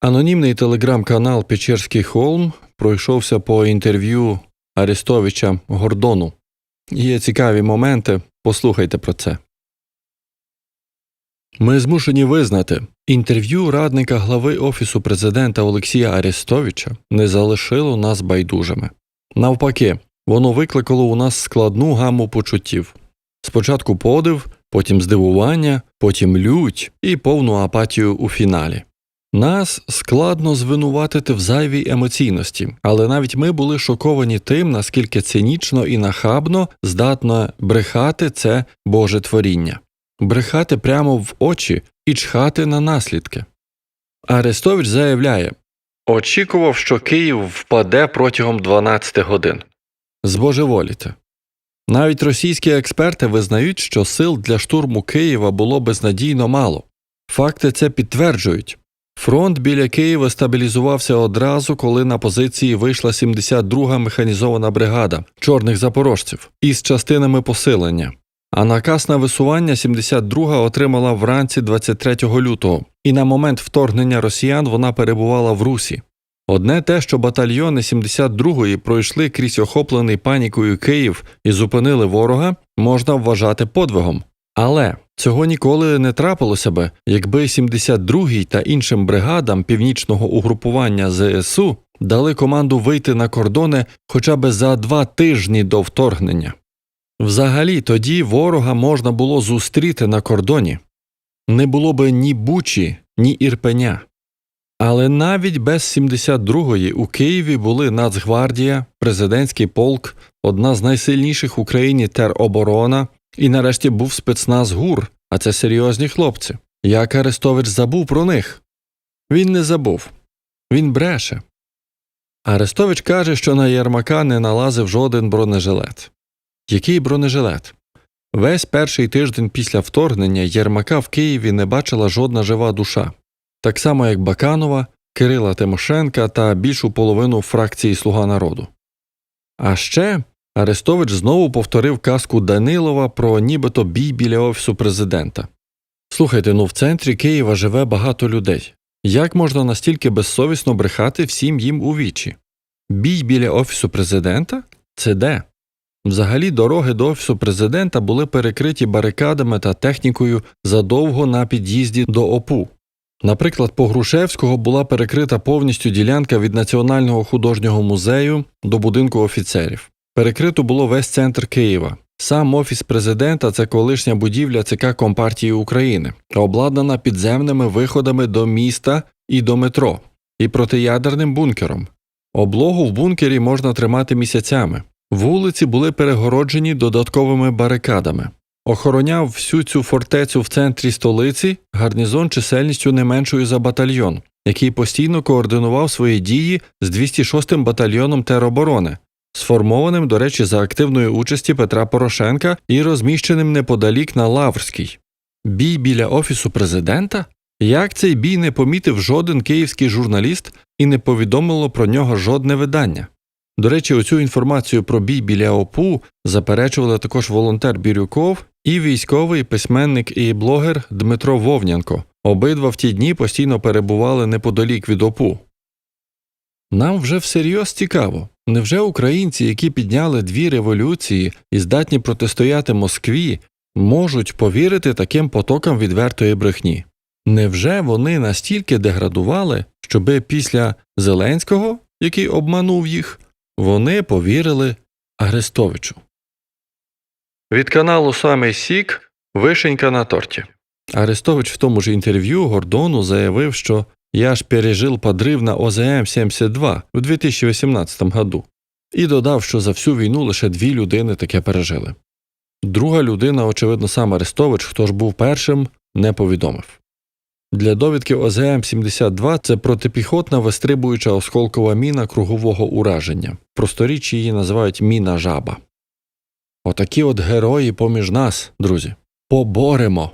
Анонімний телеграм-канал Печерський Холм пройшовся по інтерв'ю Арестовича Гордону. Є цікаві моменти, послухайте про це. Ми змушені визнати, інтерв'ю радника глави Офісу президента Олексія Арестовича не залишило нас байдужими. Навпаки, воно викликало у нас складну гаму почуттів. Спочатку подив, потім здивування, потім лють і повну апатію у фіналі. Нас складно звинуватити в зайвій емоційності, але навіть ми були шоковані тим, наскільки цинічно і нахабно здатно брехати це Боже творіння, брехати прямо в очі і чхати на наслідки. Арестович заявляє очікував, що Київ впаде протягом 12 годин. Збожеволіте. Навіть російські експерти визнають, що сил для штурму Києва було безнадійно мало. Факти це підтверджують. Фронт біля Києва стабілізувався одразу, коли на позиції вийшла 72-га механізована бригада чорних запорожців із частинами посилення. А наказ на висування 72-га отримала вранці 23 лютого, і на момент вторгнення росіян вона перебувала в Русі. Одне те, що батальйони 72-ї пройшли крізь охоплений панікою Київ і зупинили ворога, можна вважати подвигом. Але цього ніколи не трапилося би, якби 72-й та іншим бригадам північного угрупування ЗСУ дали команду вийти на кордони хоча б за два тижні до вторгнення. Взагалі тоді ворога можна було зустріти на кордоні. Не було би ні Бучі, ні Ірпеня. Але навіть без 72-ї у Києві були Нацгвардія, президентський полк, одна з найсильніших в Україні тероборона, і нарешті був спецназ ГУР, а це серйозні хлопці. Як Арестович забув про них? Він не забув. Він бреше. Арестович каже, що на Єрмака не налазив жоден бронежилет. Який бронежилет? Весь перший тиждень після вторгнення Єрмака в Києві не бачила жодна жива душа, так само як Баканова, Кирила Тимошенка та більшу половину фракції Слуга народу. А ще Арестович знову повторив казку Данилова про нібито бій біля офісу президента. Слухайте, ну в центрі Києва живе багато людей. Як можна настільки безсовісно брехати всім їм у вічі? Бій біля офісу президента? Це де? Взагалі дороги до офісу президента були перекриті барикадами та технікою задовго на під'їзді до ОПУ. Наприклад, по Грушевського була перекрита повністю ділянка від Національного художнього музею до будинку офіцерів. Перекрито було весь центр Києва. Сам офіс президента це колишня будівля ЦК Компартії України, обладнана підземними виходами до міста і до метро, і протиядерним бункером. Облогу в бункері можна тримати місяцями. Вулиці були перегороджені додатковими барикадами. Охороняв всю цю фортецю в центрі столиці гарнізон чисельністю не меншою за батальйон, який постійно координував свої дії з 206-м батальйоном тероборони, сформованим, до речі, за активної участі Петра Порошенка і розміщеним неподалік на Лаврській. Бій біля офісу президента? Як цей бій не помітив жоден київський журналіст і не повідомило про нього жодне видання? До речі, оцю інформацію про бій біля ОПУ заперечували також волонтер Бірюков і військовий письменник і блогер Дмитро Вовнянко. Обидва в ті дні постійно перебували неподалік від ОПУ. Нам вже всерйоз цікаво. Невже українці, які підняли дві революції і здатні протистояти Москві, можуть повірити таким потокам відвертої брехні? Невже вони настільки деградували, щоби після Зеленського, який обманув їх, вони повірили Арестовичу? Від каналу Самий Сік Вишенька на торті. Арестович в тому ж інтерв'ю Гордону заявив, що я ж пережив подрив на ОЗМ-72 в 2018 году, і додав, що за всю війну лише дві людини таке пережили. Друга людина, очевидно, сам Арестович, хто ж був першим, не повідомив. Для довідки ОЗМ-72 це протипіхотна вистрибуюча осколкова міна кругового ураження. В просторіччі її називають міна жаба. Отакі от герої поміж нас, друзі. Поборемо